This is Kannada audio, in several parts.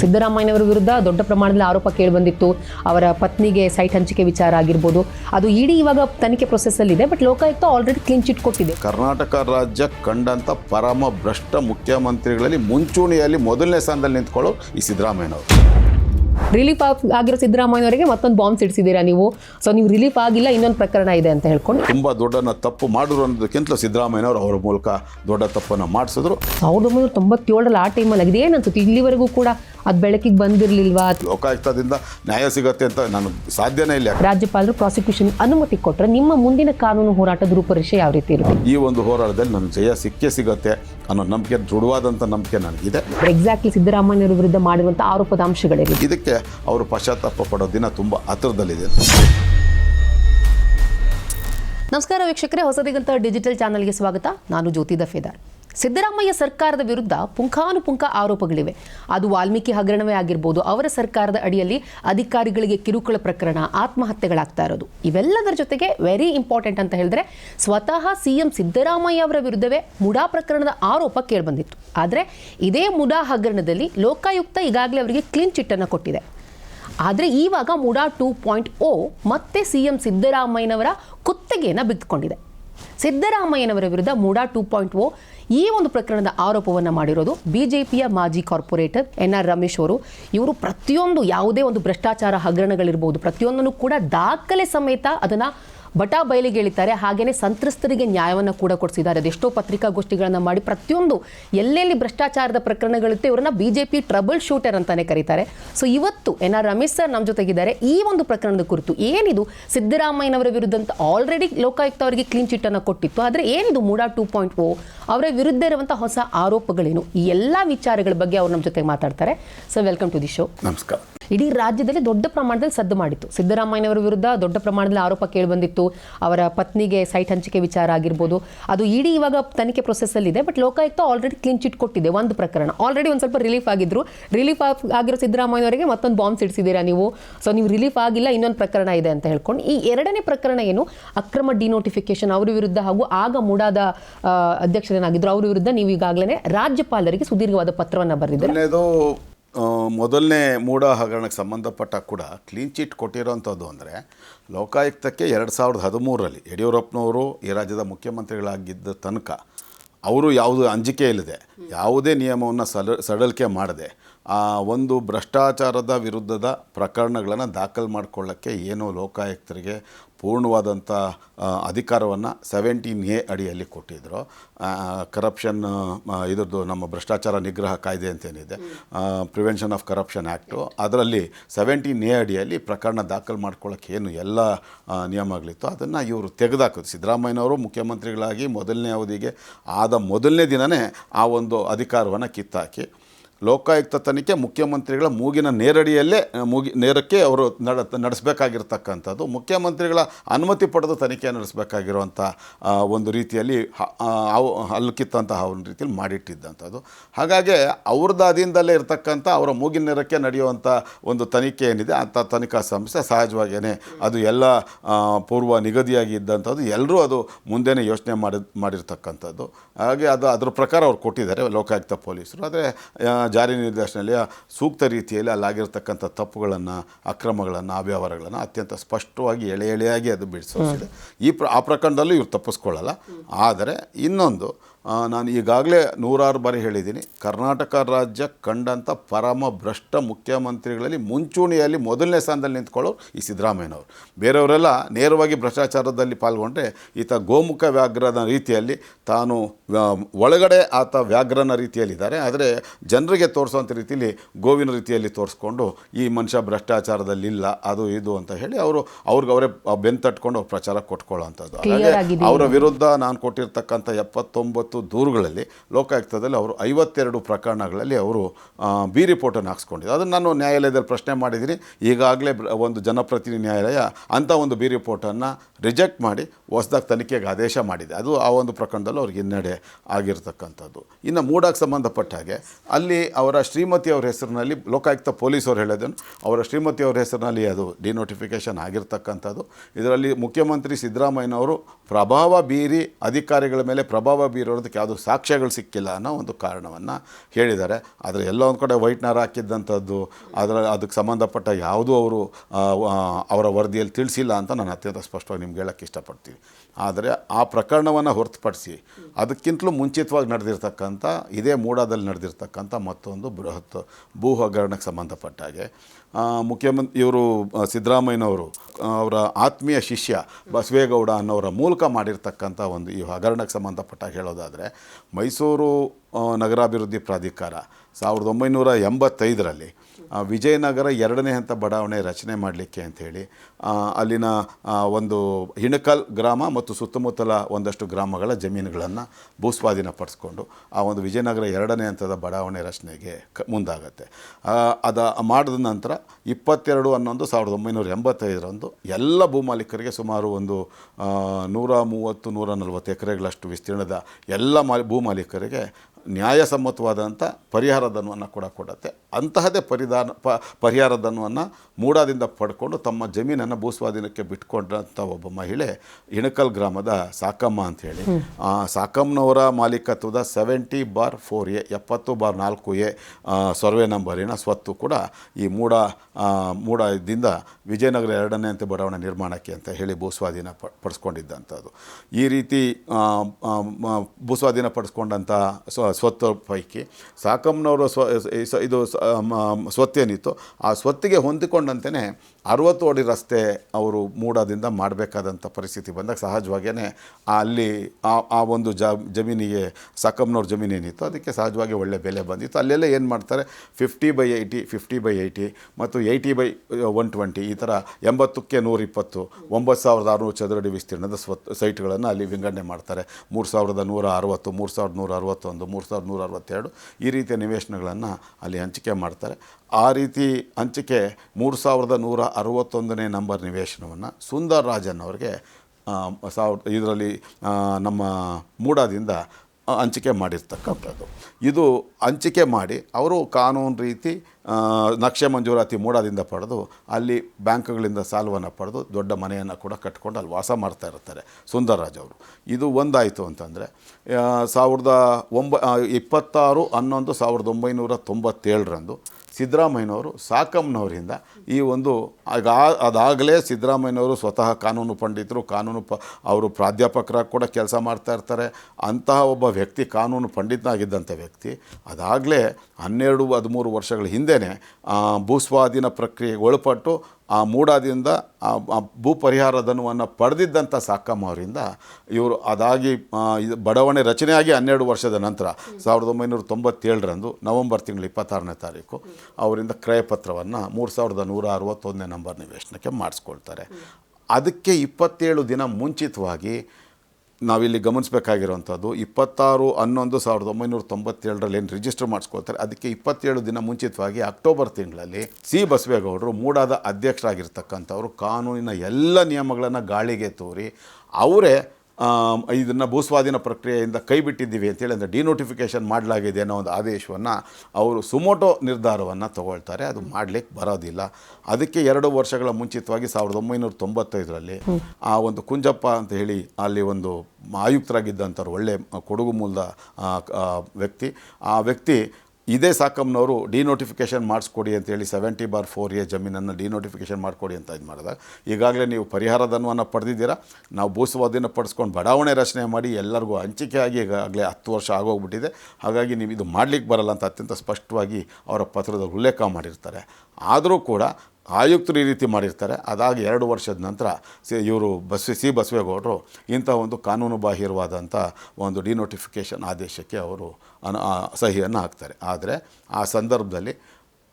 ಸಿದ್ದರಾಮಯ್ಯನವರ ವಿರುದ್ಧ ದೊಡ್ಡ ಪ್ರಮಾಣದಲ್ಲಿ ಆರೋಪ ಕೇಳಿಬಂದಿತ್ತು. ಅವರ ಪತ್ನಿಗೆ ಸೈಟ್ ಹಂಚಿಕೆ ವಿಚಾರ ಆಗಿರ್ಬೋದು. ಅದು ಇಡೀ ಇವಾಗ ತನಿಖೆ ಪ್ರೊಸೆಸ್ಸಲ್ಲಿ ಇದೆ but Lokayukta already clean chit ಕೊಟ್ಟಿದೆ. ಕರ್ನಾಟಕ ರಾಜ್ಯ ಕಂಡಂಥ ಪರಮ ಭ್ರಷ್ಟ ಮುಖ್ಯಮಂತ್ರಿಗಳಲ್ಲಿ ಮುಂಚೂಣಿಯಲ್ಲಿ ಮೊದಲನೇ ಸ್ಥಾನದಲ್ಲಿ ನಿಂತ್ಕೊಳ್ಳೋ ಈ ಸಿದ್ದರಾಮಯ್ಯನವರು. ರಿಲೀಫ್ ಆಗಿರೋ ಸಿದ್ದರಾಮಯ್ಯನವರಿಗೆ ಮತ್ತೊಂದು ಬಾಂಬ್ ಸಿಡಿಸಿದ್ದೀರಾ ನೀವು? ಸೊ ನೀವು ರಿಲೀಫ್ ಆಗಿಲ್ಲ ಇನ್ನೊಂದು ಪ್ರಕರಣ ಇದೆ ಅಂತ ಹೇಳ್ಕೊಂಡು. ತುಂಬ ದೊಡ್ಡನ ತಪ್ಪು ಮಾಡಿದ್ರು ಅನ್ನೋದಕ್ಕಿಂತಲೂ ಸಿದ್ದರಾಮಯ್ಯನವರು ಅವರ ಮೂಲಕ ದೊಡ್ಡ ತಪ್ಪನ್ನು ಮಾಡಿಸಿದ್ರು. ಸಾವಿರದ ಒಂಬೈನೂರ ತೊಂಬತ್ತೇಳರಲ್ಲಿ ಆ ಟೈಮಲ್ಲಿ ಆಗಿದೆ. ಏನು ಅನ್ಸುತ್ತೆ ಇಲ್ಲಿವರೆಗೂ ಕೂಡ ಅದು ಬೆಳಕಿಗೆ ಬಂದಿರಲಿಲ್ವಾ? ಲೋಕಾಯುಕ್ತದಿಂದ ನ್ಯಾಯ ಸಿಗತ್ತೆ ಅಂತ ನಾನು ಸಾಧ್ಯನೇ ಇಲ್ಲ. ರಾಜ್ಯಪಾಲರು ಪ್ರಾಸಿಕ್ಯೂಷನ್ ಅನುಮತಿ ಕೊಟ್ಟರೆ ನಿಮ್ಮ ಮುಂದಿನ ಕಾನೂನು ಹೋರಾಟದ ರೂಪರೇಷೆ ಯಾವ ರೀತಿ ಇರುತ್ತೆ? ಈ ಒಂದು ಹೋರಾಟದಲ್ಲಿ ನನ್ನ ಜಯ ಸಿಕ್ಕೇ ಸಿಗುತ್ತೆ ಅನ್ನೋ ನಂಬಿಕೆ ದೃಢವಾದಂಥ ನಂಬಿಕೆ ನನಗಿದೆ. ಎಕ್ಸಾಕ್ಟ್ಲಿ ಸಿದ್ದರಾಮಯ್ಯವರ ವಿರುದ್ಧ ಮಾಡಿರುವಂಥ ಆರೋಪದ ಅಂಶಗಳಿವೆ. ಇದಕ್ಕೆ ಅವರು ಪಶ್ಚಾತ್ತಾಪ ಪಡೋ ದಿನ ತುಂಬ ಹತ್ತಿರದಲ್ಲಿದೆ ನಮಸ್ಕಾರ ವೀಕ್ಷಕರೇ, ಹೊಸದಿಗಂತ ಡಿಜಿಟಲ್ ಚಾನಲ್ಗೆ ಸ್ವಾಗತ. ನಾನು ಜ್ಯೋತಿ ದಫೇದಾರ್. ಸಿದ್ದರಾಮಯ್ಯ ಸರ್ಕಾರದ ವಿರುದ್ಧ ಪುಂಖಾನುಪುಂಖ ಆರೋಪಗಳಿವೆ. ಅದು ವಾಲ್ಮೀಕಿ ಹಗರಣವೇ ಆಗಿರ್ಬೋದು, ಅವರ ಸರ್ಕಾರದ ಅಡಿಯಲ್ಲಿ ಅಧಿಕಾರಿಗಳಿಗೆ ಕಿರುಕುಳ ಪ್ರಕರಣ, ಆತ್ಮಹತ್ಯೆಗಳಾಗ್ತಾ ಇರೋದು. ಇವೆಲ್ಲದರ ಜೊತೆಗೆ ವೆರಿ ಇಂಪಾರ್ಟೆಂಟ್ ಅಂತ ಹೇಳಿದ್ರೆ, ಸ್ವತಃ ಸಿ ಎಂ ಸಿದ್ದರಾಮಯ್ಯ ಅವರ ವಿರುದ್ಧವೇ ಮುಡಾ ಪ್ರಕರಣದ ಆರೋಪ ಕೇಳಿಬಂದಿತ್ತು. ಆದರೆ ಇದೇ ಮುಡಾ ಹಗರಣದಲ್ಲಿ ಲೋಕಾಯುಕ್ತ ಈಗಾಗಲೇ ಅವರಿಗೆ ಕ್ಲೀನ್ ಚಿಟ್ಟನ್ನು ಕೊಟ್ಟಿದೆ. ಆದರೆ ಈವಾಗ ಮುಡಾ ಟೂ ಪಾಯಿಂಟ್ ಓ ಮತ್ತೆ ಸಿ ಎಂ ಸಿದ್ದರಾಮಯ್ಯನವರ ಕುತ್ತಿಗೆಯನ್ನು ಬಿದ್ದುಕೊಂಡಿದೆ ಸಿದ್ದರಾಮಯ್ಯನವರ ವಿರುದ್ಧ ಮುಡಾ ಟೂ ಪಾಯಿಂಟ್ ಓ ಈ ಒಂದು ಪ್ರಕರಣದ ಆರೋಪವನ್ನು ಮಾಡಿರೋದು ಬಿಜೆಪಿಯ ಮಾಜಿ ಕಾರ್ಪೊರೇಟರ್ ಎನ್ ಆರ್ ರಮೇಶ್ ಅವರು. ಇವರು ಪ್ರತಿಯೊಂದು ಯಾವುದೇ ಒಂದು ಭ್ರಷ್ಟಾಚಾರ ಹಗರಣಗಳಿರ್ಬೋದು, ಪ್ರತಿಯೊಂದನ್ನು ಕೂಡ ದಾಖಲೆ ಸಮೇತ ಅದನ್ನು ಬಟಾ ಬಯಲಿಗೆ ಎಳಿತಾರೆ ಹಾಗೆಯೇ ಸಂತ್ರಸ್ತರಿಗೆ ನ್ಯಾಯವನ್ನು ಕೂಡ ಕೊಡಿಸಿದ್ದಾರೆ. ಅದೆಷ್ಟೋ ಪತ್ರಿಕಾಗೋಷ್ಠಿಗಳನ್ನು ಮಾಡಿ ಪ್ರತಿಯೊಂದು ಎಲ್ಲೆಲ್ಲಿ ಭ್ರಷ್ಟಾಚಾರದ ಪ್ರಕರಣಗಳಿರುತ್ತೆ ಇವರನ್ನ B J P trouble shooter ಅಂತಾನೆ ಕರೀತಾರೆ. ಸೊ ಇವತ್ತು ಎನ್ ರಮೇಶ್ ಸರ್ ನಮ್ಮ ಜೊತೆಗಿದ್ದಾರೆ. ಈ ಒಂದು ಪ್ರಕರಣದ ಕುರಿತು ಏನಿದು? ಸಿದ್ದರಾಮಯ್ಯನವರ ವಿರುದ್ಧ ಅಂತ ಆಲ್ರೆಡಿ ಲೋಕಾಯುಕ್ತ ಅವರಿಗೆ ಕ್ಲೀನ್ ಚಿಟ್ ಅನ್ನು ಕೊಟ್ಟಿತ್ತು. ಆದರೆ ಏನಿದು ಮೂಡಾ ಟೂ ಪಾಯಿಂಟ್ ಓ? ಅವರ ವಿರುದ್ಧ ಇರುವಂಥ ಹೊಸ ಆರೋಪಗಳೇನು? ಈ ಎಲ್ಲ ವಿಚಾರಗಳ ಬಗ್ಗೆ ಅವ್ರು ನಮ್ಮ ಜೊತೆ ಮಾತಾಡ್ತಾರೆ. So welcome to the show ನಮಸ್ಕಾರ. ಇಡೀ ರಾಜ್ಯದಲ್ಲಿ ದೊಡ್ಡ ಪ್ರಮಾಣದಲ್ಲಿ ಸದ್ದು ಮಾಡಿತ್ತು. ಸಿದ್ದರಾಮಯ್ಯನವರ ವಿರುದ್ಧ ದೊಡ್ಡ ಪ್ರಮಾಣದಲ್ಲಿ ಆರೋಪ ಕೇಳಿಬಂದಿತ್ತು ಅವರ ಪತ್ನಿಗೆ ಸೈಟ್ ಹಂಚಿಕೆ ವಿಚಾರ ಆಗಿರ್ಬೋದು. ಅದು ಇಡೀ ಇವಾಗ ತನಿಖೆ ಪ್ರೊಸೆಸ್ಸಲ್ಲಿ ಇದೆ but Lokayukta already clean chit ಕೊಟ್ಟಿದೆ, ಒಂದು ಪ್ರಕರಣ. ಆಲ್ರೆಡಿ ಒಂದು ಸ್ವಲ್ಪ ರಿಲೀಫ್ ಆಗಿದ್ರು. ರಿಲೀಫ್ ಆಗಿರೋ ಸಿದ್ದರಾಮಯ್ಯನವರಿಗೆ ಮತ್ತೊಂದು ಬಾಂಬ್ ಸಿಡಿಸಿದ್ದೀರಾ ನೀವು? ಸೊ ನೀವು ರಿಲೀಫ್ ಆಗಿಲ್ಲ, ಇನ್ನೊಂದು ಪ್ರಕರಣ ಇದೆ ಅಂತ ಹೇಳ್ಕೊಂಡು. ಈ ಎರಡನೇ ಪ್ರಕರಣ ಏನು? ಅಕ್ರಮ ಡಿನೋಟಿಫಿಕೇಶನ್ ಅವರ ವಿರುದ್ಧ ಹಾಗೂ ಆಗ ಮೂಡಾದ ಅಧ್ಯಕ್ಷರೇನಾಗಿದ್ರು, ಅವ್ರ ವಿರುದ್ಧ ನೀವು ಈಗಾಗಲೇ ರಾಜ್ಯಪಾಲರಿಗೆ ಸುದೀರ್ಘವಾದ ಪತ್ರವನ್ನು ಬರೆದಿದ್ದಾರೆ? ಮೊದಲನೇ ಮೂಢ ಹಗರಣಕ್ಕೆ ಸಂಬಂಧಪಟ್ಟ ಕೂಡ ಕ್ಲೀನ್ ಚಿಟ್ ಕೊಟ್ಟಿರೋವಂಥದ್ದು ಅಂದರೆ ಲೋಕಾಯುಕ್ತಕ್ಕೆ ಎರಡು ಸಾವಿರದ ಹದಿಮೂರರಲ್ಲಿ ಯಡಿಯೂರಪ್ಪನವರು ಈ ರಾಜ್ಯದ ಮುಖ್ಯಮಂತ್ರಿಗಳಾಗಿದ್ದ ತನಕ ಅವರು ಯಾವುದು ಅಂಜಿಕೆ ಇಲ್ಲದೆ ಯಾವುದೇ ನಿಯಮವನ್ನು ಸಡ ಸಡಲಿಕೆ ಮಾಡದೆ ಆ ಒಂದು ಭ್ರಷ್ಟಾಚಾರದ ವಿರುದ್ಧದ ಪ್ರಕರಣಗಳನ್ನು ದಾಖಲು ಮಾಡಿಕೊಳ್ಳೋಕ್ಕೆ ಏನು ಲೋಕಾಯುಕ್ತರಿಗೆ ಪೂರ್ಣವಾದಂಥ ಅಧಿಕಾರವನ್ನು ಸೆವೆಂಟೀನ್ ಎ ಅಡಿಯಲ್ಲಿ ಕೊಟ್ಟಿದ್ದರು ಕರಪ್ಷನ್ ಇದ್ರದ್ದು ನಮ್ಮ ಭ್ರಷ್ಟಾಚಾರ ನಿಗ್ರಹ ಕಾಯ್ದೆ ಅಂತೇನಿದೆ. ಪ್ರಿವೆನ್ಷನ್ ಆಫ್ ಕರಪ್ಷನ್ ಆ್ಯಕ್ಟು ಅದರಲ್ಲಿ ಸೆವೆಂಟೀನ್ ಎ ಅಡಿಯಲ್ಲಿ ಪ್ರಕರಣ ದಾಖಲು ಮಾಡ್ಕೊಳ್ಳೋಕೆ ಏನು ಎಲ್ಲ ನಿಯಮಗಳಿತ್ತು. ಅದನ್ನು ಇವರು ತೆಗೆದಾಕೋದು. ಸಿದ್ದರಾಮಯ್ಯನವರು ಮುಖ್ಯಮಂತ್ರಿಗಳಾಗಿ ಮೊದಲನೇ ಅವಧಿಗೆ ಆದ ಮೊದಲನೇ ದಿನವೇ ಆ ಒಂದು ಅಧಿಕಾರವನ್ನು ಕಿತ್ತಾಕಿ ಲೋಕಾಯುಕ್ತ ತನಿಖೆ ಮುಖ್ಯಮಂತ್ರಿಗಳ ಮೂಗಿನ ನೇರಡಿಯಲ್ಲೇ ಮೂಗಿ, ನೇರಕ್ಕೆ ಅವರು ನಡ, ನಡೆಸಬೇಕಾಗಿರ್ತಕ್ಕಂಥದ್ದು. ಮುಖ್ಯಮಂತ್ರಿಗಳ ಅನುಮತಿ ಪಡೆದು ತನಿಖೆ ನಡೆಸಬೇಕಾಗಿರುವಂಥ ಒಂದು ರೀತಿಯಲ್ಲಿ ಅವು ಒಂದು ರೀತಿಯಲ್ಲಿ ಮಾಡಿಟ್ಟಿದ್ದಂಥದ್ದು. ಹಾಗಾಗಿ ಅವ್ರದ್ದು ಅದಿಂದಲೇ ಇರತಕ್ಕಂಥ, ಅವರ ಮೂಗಿನ ನೇರಕ್ಕೆ ನಡೆಯುವಂಥ ಒಂದು ತನಿಖೆ ಏನಿದೆ, ಅಂಥ ತನಿಖಾ ಸಂಸ್ಥೆ ಸಹಜವಾಗಿಯೇ ಅದು ಎಲ್ಲ ಪೂರ್ವ ನಿಗದಿಯಾಗಿ ಇದ್ದಂಥದ್ದು. ಎಲ್ಲರೂ ಅದು ಮುಂದೆನೇ ಯೋಚನೆ ಮಾಡಿ, ಮಾಡಿರ್ತಕ್ಕಂಥದ್ದು. ಹಾಗೆ ಅದು ಅದ್ರ ಪ್ರಕಾರ ಅವ್ರು ಕೊಟ್ಟಿದ್ದಾರೆ ಲೋಕಾಯುಕ್ತ ಪೊಲೀಸರು. ಆದರೆ ಜಾರಿ ನಿರ್ದೇಶನಲ್ಲಿ ಸೂಕ್ತ ರೀತಿಯಲ್ಲಿ ಅಲ್ಲಾಗಿರ್ತಕ್ಕಂಥ ತಪ್ಪುಗಳನ್ನು ಅಕ್ರಮಗಳನ್ನು ಅವ್ಯವಹಾರಗಳನ್ನು ಅತ್ಯಂತ ಸ್ಪಷ್ಟವಾಗಿ ಎಳೆ ಎಳೆಯಾಗಿ ಅದು ಬಿಡಿಸೋದಿದೆ ಈ ಪ್ರ ಆ ಪ್ರಕರಣದಲ್ಲೂ ಇವ್ರು ತಪ್ಪಿಸ್ಕೊಳ್ಳಲ್ಲ. ಆದರೆ ಇನ್ನೊಂದು ನಾನು ಈಗಾಗಲೇ ನೂರಾರು ಬಾರಿ ಹೇಳಿದ್ದೀನಿ ಕರ್ನಾಟಕ ರಾಜ್ಯ ಕಂಡಂಥ ಪರಮ ಭ್ರಷ್ಟ ಮುಖ್ಯಮಂತ್ರಿಗಳಲ್ಲಿ ಮುಂಚೂಣಿಯಲ್ಲಿ ಮೊದಲನೇ ಸ್ಥಾನದಲ್ಲಿ ನಿಂತ್ಕೊಳ್ಳೋರು ಈ ಸಿದ್ದರಾಮಯ್ಯನವರು. ಬೇರೆಯವರೆಲ್ಲ ನೇರವಾಗಿ ಭ್ರಷ್ಟಾಚಾರದಲ್ಲಿ ಪಾಲ್ಗೊಂಡ್ರೆ ಈತ ಗೋಮುಖ ವ್ಯಾಘ್ರದ ರೀತಿಯಲ್ಲಿ ತಾನು ಒಳಗಡೆ ಆತ ವ್ಯಾಘ್ರನ ರೀತಿಯಲ್ಲಿದ್ದಾರೆ. ಆದರೆ ಜನರಿಗೆ ತೋರಿಸುವಂಥ ರೀತಿಯಲ್ಲಿ ಗೋವಿನ ರೀತಿಯಲ್ಲಿ ತೋರಿಸ್ಕೊಂಡು ಈ ಮನುಷ್ಯ ಭ್ರಷ್ಟಾಚಾರದಲ್ಲಿಲ್ಲ ಅದು ಇದು ಅಂತ ಹೇಳಿ ಅವರು ಅವ್ರಿಗೆ ಅವರೇ ಬೆನ್ ತಟ್ಕೊಂಡು ಅವ್ರು ಪ್ರಚಾರ ಕೊಟ್ಕೊಳ್ಳೋವಂಥದ್ದು. ಅಂಥದ್ದು. ಅವರ ವಿರುದ್ಧ ನಾನು ಕೊಟ್ಟಿರ್ತಕ್ಕಂಥ ಎಪ್ಪತ್ತೊಂಬತ್ತು ದೂರುಗಳಲ್ಲಿ ಲೋಕಾಯುಕ್ತದಲ್ಲಿ ಅವರು ಐವತ್ತೆರಡು ಪ್ರಕರಣಗಳಲ್ಲಿ ಅವರು ಬಿ ರಿಪೋರ್ಟನ್ನು ಹಾಕ್ಸ್ಕೊಂಡಿದ್ದು ಅದನ್ನು ನಾನು ನ್ಯಾಯಾಲಯದಲ್ಲಿ ಪ್ರಶ್ನೆ ಮಾಡಿದ್ದೀನಿ. ಈಗಾಗಲೇ ಒಂದು ಜನಪ್ರತಿನಿಧಿ ನ್ಯಾಯಾಲಯ ಅಂಥ ಒಂದು ಬಿ ರಿಪೋರ್ಟನ್ನು ರಿಜೆಕ್ಟ್ ಮಾಡಿ ಹೊಸದಾಗಿ ತನಿಖೆಗೆ ಆದೇಶ ಮಾಡಿದೆ. ಅದು ಆ ಒಂದು ಪ್ರಕರಣದಲ್ಲಿ ಅವ್ರಿಗೆ ಹಿನ್ನಡೆ ಆಗಿರತಕ್ಕಂಥದ್ದು. ಇನ್ನು ಮೂಡಕ್ಕೆ ಸಂಬಂಧಪಟ್ಟ ಹಾಗೆ ಅಲ್ಲಿ ಅವರ ಶ್ರೀಮತಿ ಅವರ ಹೆಸರಿನಲ್ಲಿ ಲೋಕಾಯುಕ್ತ ಪೊಲೀಸರು ಹೇಳೋದನ್ನು ಅವರ ಶ್ರೀಮತಿ ಅವರ ಹೆಸರಿನಲ್ಲಿ ಅದು ಡಿನೋಟಿಫಿಕೇಷನ್ ಆಗಿರ್ತಕ್ಕಂಥದ್ದು. ಇದರಲ್ಲಿ ಮುಖ್ಯಮಂತ್ರಿ ಸಿದ್ದರಾಮಯ್ಯನವರು ಪ್ರಭಾವ ಬೀರಿ ಅಧಿಕಾರಿಗಳ ಮೇಲೆ ಪ್ರಭಾವ ಬೀರೋ ಮಾಡಿರೋದಕ್ಕೆ ಯಾವುದು ಸಾಕ್ಷ್ಯಗಳು ಸಿಕ್ಕಿಲ್ಲ ಅನ್ನೋ ಒಂದು ಕಾರಣವನ್ನು ಹೇಳಿದ್ದಾರೆ. ಆದರೆ ಎಲ್ಲ ಒಂದು ಕಡೆ ವೈಟ್ನರ್ ಹಾಕಿದ್ದಂಥದ್ದು ಅದರ ಅದಕ್ಕೆ ಸಂಬಂಧಪಟ್ಟ ಯಾವುದೂ ಅವರು ಅವರ ವರದಿಯಲ್ಲಿ ತಿಳಿಸಿಲ್ಲ ಅಂತ ನಾನು ಅತ್ಯಂತ ಸ್ಪಷ್ಟವಾಗಿ ನಿಮ್ಗೆ ಹೇಳೋಕ್ಕೆ ಇಷ್ಟಪಡ್ತೀನಿ. ಆದರೆ ಆ ಪ್ರಕರಣವನ್ನು ಹೊರತುಪಡಿಸಿ, ಅದಕ್ಕಿಂತಲೂ ಮುಂಚಿತವಾಗಿ ನಡೆದಿರ್ತಕ್ಕಂಥ, ಇದೇ ಮೂಡಾದಲ್ಲಿ ನಡೆದಿರ್ತಕ್ಕಂಥ ಮತ್ತೊಂದು ಬೃಹತ್ ಭೂ ಹಗರಣಕ್ಕೆ ಸಂಬಂಧಪಟ್ಟ ಹಾಗೆ ಮುಖ್ಯಮಂತ್ರಿ ಇವರು ಸಿದ್ದರಾಮಯ್ಯನವರು ಅವರ ಆತ್ಮೀಯ ಶಿಷ್ಯ ಬಸವೇಗೌಡ ಅನ್ನೋರ ಮೂಲಕ ಮಾಡಿರ್ತಕ್ಕಂಥ ಒಂದು ಈ ಹಗರಣಕ್ಕೆ ಸಂಬಂಧಪಟ್ಟ ಹೇಳೋದಾದರೆ ಮೈಸೂರು ಆ, ನಗರಾಭಿವೃದ್ಧಿ ಪ್ರಾಧಿಕಾರ ಸಾವಿರದ ಒಂಬೈನೂರ ಎಂಬತ್ತೈದರಲ್ಲಿ ವಿಜಯನಗರ ಎರಡನೇ ಹಂತ ಬಡಾವಣೆ ರಚನೆ ಮಾಡಲಿಕ್ಕೆ ಅಂಥೇಳಿ ಅಲ್ಲಿನ ಒಂದು ಹಿಣಕಲ್ ಗ್ರಾಮ ಮತ್ತು ಸುತ್ತಮುತ್ತಲ ಒಂದಷ್ಟು ಗ್ರಾಮಗಳ ಜಮೀನುಗಳನ್ನು ಭೂಸ್ವಾಧೀನಪಡಿಸ್ಕೊಂಡು ಆ ಒಂದು ವಿಜಯನಗರ ಎರಡನೇ ಹಂತದ ಬಡಾವಣೆ ರಚನೆಗೆ ಕ, ಮುಂದಾಗತ್ತೆ. ಅದ ಮಾಡಿದ ನಂತರ ಇಪ್ಪತ್ತೆರಡು ಹನ್ನೊಂದು ಸಾವಿರದ ಒಂಬೈನೂರ ಎಂಬತ್ತೈದರಂದು ಎಲ್ಲ ಭೂಮಾಲೀಕರಿಗೆ ಸುಮಾರು ಒಂದು ನೂರ ಮೂವತ್ತು, ನೂರ ನಲವತ್ತು ಎಕರೆಗಳಷ್ಟು ವಿಸ್ತೀರ್ಣದ ಎಲ್ಲ ಮಾ ಭೂಮಾಲೀಕರಿಗೆ ನ್ಯಾಯಸಮ್ಮತವಾದಂಥ ಪರಿಹಾರ ಧನವನ್ನು ಕೂಡ ಕೊಡುತ್ತೆ. ಅಂತಹದೇ ಪರಿಧಾನ ಪ ಪರಿಹಾರ ಧನವನ್ನು ಮೂಡಾದಿಂದ ಪಡ್ಕೊಂಡು ತಮ್ಮ ಜಮೀನನ್ನು ಭೂಸ್ವಾಧೀನಕ್ಕೆ ಬಿಟ್ಕೊಂಡಂಥ ಒಬ್ಬ ಮಹಿಳೆ ಇಣಕಲ್ ಗ್ರಾಮದ ಸಾಕಮ್ಮ ಅಂಥೇಳಿ ಆ ಸಾಕಮ್ಮನವರ ಮಾಲೀಕತ್ವದ ಸೆವೆಂಟಿ ಬಾರ್ ಫೋರ್ ಎ ಎಪ್ಪತ್ತು ಬಾರ್ ನಾಲ್ಕು ಎ ಸರ್ವೆ ನಂಬರಿನ ಸ್ವತ್ತು ಕೂಡ ಈ ಮೂಡ ಮೂಡದಿಂದ ವಿಜಯನಗರ ಎರಡನೇ ಅಂತ ಬಡಾವಣೆ ನಿರ್ಮಾಣಕ್ಕೆ ಅಂತ ಹೇಳಿ ಭೂಸ್ವಾಧೀನ ಪ ಪಡಿಸ್ಕೊಂಡಿದ್ದಂಥದ್ದು. ಈ ರೀತಿ ಭೂಸ್ವಾಧೀನ ಪಡಿಸ್ಕೊಂಡಂಥ ಸ್ವತ್ತು ಪೈಕಿ ಸಾಕಮ್ಮನವರು ಸ್ವ ಇದು ಸ್ವತ್ತೇನಿತ್ತು. ಆ ಸ್ವತ್ತಿಗೆ ಹೊಂದಿಕೊಂಡಂತೆಯೇ ಅರವತ್ತು ಅಡಿ ರಸ್ತೆ ಅವರು ಮೂಡದಿಂದ ಮಾಡಬೇಕಾದಂಥ ಪರಿಸ್ಥಿತಿ ಬಂದಾಗ ಸಹಜವಾಗಿಯೇ ಅಲ್ಲಿ ಆ ಆ ಒಂದು ಜ, ಜಮೀನಿಗೆ ಸಾಕಮ್ಮನವ್ರ ಜಮೀನು ಏನಿತ್ತು ಅದಕ್ಕೆ ಸಹಜವಾಗಿ ಒಳ್ಳೆ ಬೆಲೆ ಬಂದಿತ್ತು. ಅಲ್ಲೆಲ್ಲ ಏನು ಮಾಡ್ತಾರೆ? Fifty by eighty, fifty by eighty ಮತ್ತು ಏಯ್ಟಿ ಬೈ ಒನ್ ಟ್ವೆಂಟಿ ಈ ಥರ ಎಂಬತ್ತಕ್ಕೆ ನೂರಿಪ್ಪತ್ತು, ಒಂಬತ್ತು ಸಾವಿರದ ಆರುನೂರು ಚದರಡಿ ವಿಸ್ತೀರ್ಣದ ಸ್ವತ್, ಸೈಟ್ಗಳನ್ನು ಅಲ್ಲಿ ವಿಂಗಡಣೆ ಮಾಡ್ತಾರೆ. ಮೂರು ಸಾವಿರದ ನೂರ ಅರವತ್ತು, ಮೂರು ಸಾವಿರದ ನೂರ ಅರವತ್ತೊಂದು ಮೂರು ಸಾವಿರದ ನೂರ ಅರವತ್ತೆರಡು ಈ ರೀತಿಯ ನಿವೇಶನಗಳನ್ನು ಅಲ್ಲಿ ಹಂಚಿಕೆ ಮಾಡ್ತಾರೆ. ಆ ರೀತಿ ಹಂಚಿಕೆ ಮೂರು ಸಾವಿರದ ನೂರ ಅರವತ್ತೊಂದನೇ ನಂಬರ್ ನಿವೇಶನವನ್ನು ಸುಂದರ್ ರಾಜನ್ ಅವರಿಗೆ ಸಾವಿರದ ಇದರಲ್ಲಿ ನಮ್ಮ ಮೂಡಾದಿಂದ ಹಂಚಿಕೆ ಮಾಡಿರ್ತಕ್ಕಂಥದ್ದು. ಇದು ಹಂಚಿಕೆ ಮಾಡಿ ಅವರು ಕಾನೂನು ರೀತಿ ನಕ್ಷೆ ಮಂಜೂರಾತಿ ಮೂಡದಿಂದ ಪಡೆದು ಅಲ್ಲಿ ಬ್ಯಾಂಕ್ಗಳಿಂದ ಸಾಲವನ್ನು ಪಡೆದು ದೊಡ್ಡ ಮನೆಯನ್ನು ಕೂಡ ಕಟ್ಕೊಂಡು ಅಲ್ಲಿ ವಾಸ ಮಾಡ್ತಾ ಇರ್ತಾರೆ ಸುಂದರರಾಜ್ ಅವರು. ಇದು ಒಂದಾಯಿತು ಅಂತಂದರೆ ಸಾವಿರದ ಒಂಬ ಇಪ್ಪತ್ತಾರು, ಹನ್ನೊಂದು, ಸಾವಿರದ ಒಂಬೈನೂರ ತೊಂಬತ್ತೇಳರಂದು ಸಿದ್ದರಾಮಯ್ಯನವರು ಸಾಕಮ್ನವರಿಂದ ಈ ಒಂದು ಆಗ ಅದಾಗಲೇ ಸಿದ್ದರಾಮಯ್ಯನವರು ಸ್ವತಃ ಕಾನೂನು ಪಂಡಿತರು, ಕಾನೂನು ಪ ಅವರು ಪ್ರಾಧ್ಯಾಪಕರಾಗಿ ಕೂಡ ಕೆಲಸ ಮಾಡ್ತಾ ಇರ್ತಾರೆ. ಅಂತಹ ಒಬ್ಬ ವ್ಯಕ್ತಿ ಕಾನೂನು ಪಂಡಿತನಾಗಿದ್ದಂಥ ವ್ಯಕ್ತಿ, ಅದಾಗಲೇ ಹನ್ನೆರಡು, ಹದಿಮೂರು ವರ್ಷಗಳ ಹಿಂದೆಯೇ ಭೂಸ್ವಾಧೀನ ಪ್ರಕ್ರಿಯೆಗೆ ಒಳಪಟ್ಟು ಆ ಮೂಡಾದಿಂದ ಆ ಭೂ ಪರಿಹಾರ ಧನವನ್ನು ಪಡೆದಿದ್ದಂಥ ಸಾಕಮ್ಮ ಅವರಿಂದ ಇವರು ಅದಾಗಿ ಇದು ಬಡಾವಣೆ ರಚನೆಯಾಗಿ ಹನ್ನೆರಡು ವರ್ಷದ ನಂತರ ಸಾವಿರದ ಒಂಬೈನೂರ ತೊಂಬತ್ತೇಳರಂದು ನವೆಂಬರ್ ತಿಂಗಳು ಇಪ್ಪತ್ತಾರನೇ ತಾರೀಕು ಅವರಿಂದ ಕ್ರಯಪತ್ರವನ್ನು ಮೂರು ಸಾವಿರದ ನೂರ ಅರವತ್ತೊಂದನೇ ನಂಬರ್ ನಿವೇಶನಕ್ಕೆ ಮಾಡಿಸ್ಕೊಳ್ತಾರೆ. ಅದಕ್ಕೆ ಇಪ್ಪತ್ತೇಳು ದಿನ ಮುಂಚಿತವಾಗಿ ನಾವಿಲ್ಲಿ ಗಮನಿಸಬೇಕಾಗಿರುವಂಥದ್ದು, ಇಪ್ಪತ್ತಾರು ಹನ್ನೊಂದು ಸಾವಿರದ ಒಂಬೈನೂರ ತೊಂಬತ್ತೇಳರಲ್ಲಿ ಏನು ರಿಜಿಸ್ಟರ್ ಮಾಡಿಸ್ಕೊಳ್ತಾರೆ, ಅದಕ್ಕೆ ಇಪ್ಪತ್ತೇಳು ದಿನ ಮುಂಚಿತವಾಗಿ ಅಕ್ಟೋಬರ್ ತಿಂಗಳಲ್ಲಿ ಸಿ ಬಸವೇಗೌಡರು ಮೂಡಾದ ಅಧ್ಯಕ್ಷರಾಗಿರ್ತಕ್ಕಂಥವ್ರು, ಕಾನೂನಿನ ಎಲ್ಲ ನಿಯಮಗಳನ್ನು ಗಾಳಿಗೆ ತೋರಿ, ಅವರೇ ಇದನ್ನು ಭೂಸ್ವಾಧೀನ ಪ್ರಕ್ರಿಯೆಯಿಂದ ಕೈ ಬಿಟ್ಟಿದ್ದೀವಿ ಅಂತೇಳಿ ಅಂದರೆ ಡಿನೋಟಿಫಿಕೇಷನ್ ಮಾಡಲಾಗಿದೆ ಅನ್ನೋ ಒಂದು ಆದೇಶವನ್ನು ಅವರು ಸುಮೋಟೋ ನಿರ್ಧಾರವನ್ನು ತಗೊಳ್ತಾರೆ. ಅದು ಮಾಡಲಿಕ್ಕೆ ಬರೋದಿಲ್ಲ. ಅದಕ್ಕೆ ಎರಡು ವರ್ಷಗಳ ಮುಂಚಿತವಾಗಿ ಸಾವಿರದ ಒಂಬೈನೂರ ತೊಂಬತ್ತೈದರಲ್ಲಿ ಆ ಒಂದು ಕುಂಜಪ್ಪ ಅಂತ ಹೇಳಿ ಅಲ್ಲಿ ಒಂದು ಆಯುಕ್ತರಾಗಿದ್ದಂಥವ್ರು ಒಳ್ಳೆ ಕೊಡಗು ಮೂಲದ ವ್ಯಕ್ತಿ. ಆ ವ್ಯಕ್ತಿ ಇದೇ ಸಾಕಮ್ನವರು ಡಿನೋಟಿಫಿಕೇಷನ್ ಮಾಡಿಸ್ಕೊಡಿ ಅಂತೇಳಿ ಸೆವೆಂಟಿ ಬಾರ್ ಫೋರ್ ಎ ಜಮೀನನ್ನು ಡಿನೋಟಿಫಿಕೇಷನ್ ಮಾಡಿಕೊಡಿ ಅಂತ ಇದು ಮಾಡಿದಾಗ, ಈಗಾಗಲೇ ನೀವು ಪರಿಹಾರ ಧನವನ್ನು ಪಡೆದಿದ್ದೀರಾ? ನಾವು ಭೂಸ್ವಾಧೀನ ಪಡಿಸ್ಕೊಂಡು ಬಡಾವಣೆ ರಚನೆ ಮಾಡಿ ಎಲ್ಲರಿಗೂ ಹಂಚಿಕೆಯಾಗಿ ಈಗಾಗಲೇ ಹತ್ತು ವರ್ಷ ಆಗೋಗ್ಬಿಟ್ಟಿದೆ. ಹಾಗಾಗಿ ನೀವು ಇದು ಮಾಡಲಿಕ್ಕೆ ಬರಲ್ಲ ಅಂತ ಅತ್ಯಂತ ಸ್ಪಷ್ಟವಾಗಿ ಅವರ ಪತ್ರದಲ್ಲಿ ಉಲ್ಲೇಖ ಮಾಡಿರ್ತಾರೆ. ಆದರೂ ಕೂಡ ಆಯುಕ್ತರು ಈ ರೀತಿ ಮಾಡಿರ್ತಾರೆ. ಅದಾಗಿ ಎರಡು ವರ್ಷದ ನಂತರ ಸಿ, ಇವರು ಬಸ್ ಸಿ ಬಸವೇಗೌಡರು ಇಂಥ ಒಂದು ಕಾನೂನು ಬಾಹಿರವಾದಂಥ ಒಂದು ಡಿನೋಟಿಫಿಕೇಷನ್ ಆದೇಶಕ್ಕೆ ಅವರು ಅನ ಸಹಿಯನ್ನು ಹಾಕ್ತಾರೆ. ಆದರೆ ಆ ಸಂದರ್ಭದಲ್ಲಿ